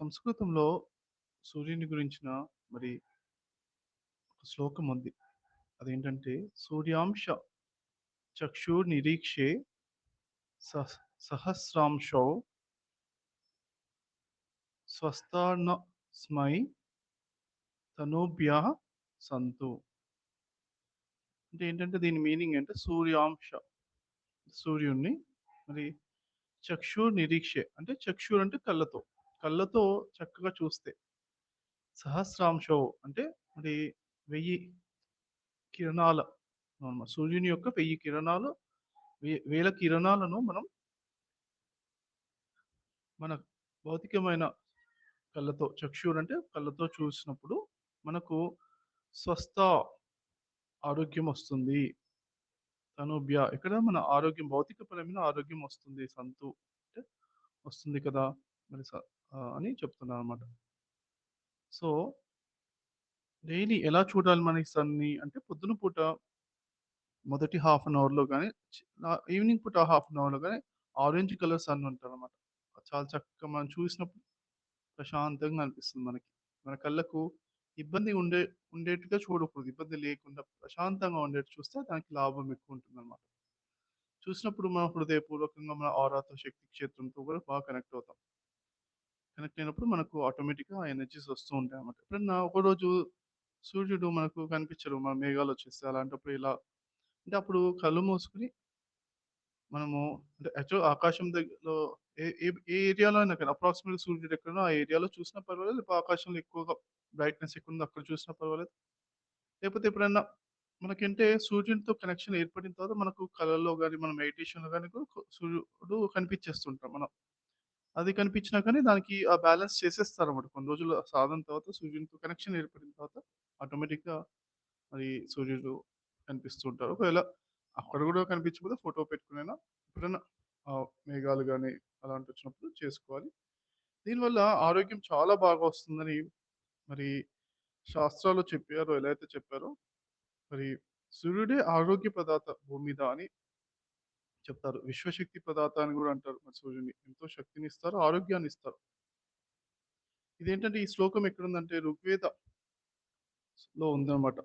సంస్కృతంలో సూర్యుని గురించిన మరి ఒక శ్లోకం ఉంది. అదేంటంటే సూర్యాంశ చక్షుర్నిరీక్షే సహ్ సహస్రాంశౌ స్వస్తానస్మై తనూభ్య సంతు. అంటే ఏంటంటే దీని మీనింగ్ అంటే సూర్యాంశ సూర్యుణ్ణి మరి చక్షుర్ నిరీక్షే అంటే చక్షుర్ అంటే కళ్ళతో. కళ్ళతో చక్కగా చూస్తే సహస్రాంశో అంటే మరి వెయ్యి కిరణాల సూర్యుని యొక్క వెయ్యి కిరణాలు వే వేల కిరణాలను మనం మన భౌతికమైన కళ్ళతో చక్షువులు అంటే కళ్ళతో చూసినప్పుడు మనకు స్వస్థ ఆరోగ్యం వస్తుంది. తనుభ్య ఇక్కడ మన ఆరోగ్యం భౌతికపరమైన ఆరోగ్యం వస్తుంది. సంతు అంటే వస్తుంది కదా! మరి అని చెప్తున్నాను అనమాట సో డైలీ ఎలా చూడాలి మనకి సన్‌ని అంటే పొద్దున పూట మొదటి హాఫ్ అన్ అవర్‌లో కానీ ఈవినింగ్ పూట హాఫ్ అన్ అవర్‌లో కానీ ఆరెంజ్ కలర్ సన్ ఉంటదన్నమాట. చాలా చక్కగా మనం చూసినప్పుడు ప్రశాంతంగా అనిపిస్తుంది మనకి. మన కళ్ళకు ఇబ్బంది ఉండే ఉండేట్టుగా చూడకూడదు. ఇబ్బంది లేకుండా ప్రశాంతంగా ఉండేట్టు చూస్తే దానికి లాభం ఎక్కువ ఉంటుంది అనమాట చూసినప్పుడు మన హృదయపూర్వకంగా మన ఆరాతో శక్తి క్షేత్రంతో కూడా బాగా కనెక్ట్ అవుతాం. కనెక్ట్ అయినప్పుడు మనకు ఆటోమేటిక్‌గా ఎనర్జీస్ వస్తూ ఉంటాయి అన్నమాట ఎప్పుడన్నా ఒకరోజు సూర్యుడు మనకు కనిపించడు. మన మేఘాలు వచ్చేస్తే అలాంటప్పుడు ఇలా అంటే అప్పుడు కళ్ళు మూసుకొని మనము అంటే యాక్చువల్ ఆకాశం దగ్గరలో ఏ ఏ ఏ ఏరియాలో అయినా కానీ అప్రాక్సిమేట్‌గా సూర్యుడు ఎక్కడో ఆ ఏరియాలో చూసినా పర్వాలేదు. లేకపోతే ఆకాశంలో ఎక్కువగా బ్రైట్‌నెస్ ఎక్కువుందో అక్కడ చూసినా పర్వాలేదు. లేకపోతే ఎప్పుడన్నా మనకంటే సూర్యునితో కనెక్షన్ ఏర్పడిన తర్వాత మనకు కళల్లో కానీ మన మెడిటేషన్‌లో కానీ కూడా సూర్యుడు కనిపించేస్తుంటాం మనం. అది కనిపించినా కానీ దానికి ఆ బ్యాలెన్స్ చేసేస్తారు అనమాట కొన్ని రోజులు సాధన తర్వాత సూర్యునితో కనెక్షన్ ఏర్పడిన తర్వాత ఆటోమేటిక్‌గా మరి సూర్యుడు కనిపిస్తూ ఉంటారు. ఒకవేళ అక్కడ కూడా కనిపించకపోతే ఫోటో పెట్టుకొనైనా ఎప్పుడైనా మేఘాలు కానీ అలాంటి వచ్చినప్పుడు చేసుకోవాలి. దీనివల్ల ఆరోగ్యం చాలా బాగా వస్తుందని మరి శాస్త్రాలు చెప్పారో ఎలా అయితే చెప్పారో మరి సూర్యుడే ఆరోగ్య పదార్థ భూమి మీద అని చెప్తారు. విశ్వశక్తి ప్రదాత అని కూడా అంటారు మరి సూర్యుని ఎంతో శక్తిని ఇస్తారు ఆరోగ్యాన్ని ఇస్తారు ఇదేంటంటే ఈ శ్లోకం ఎక్కడుందంటే ఋగ్వేద లో ఉందన్నమాట.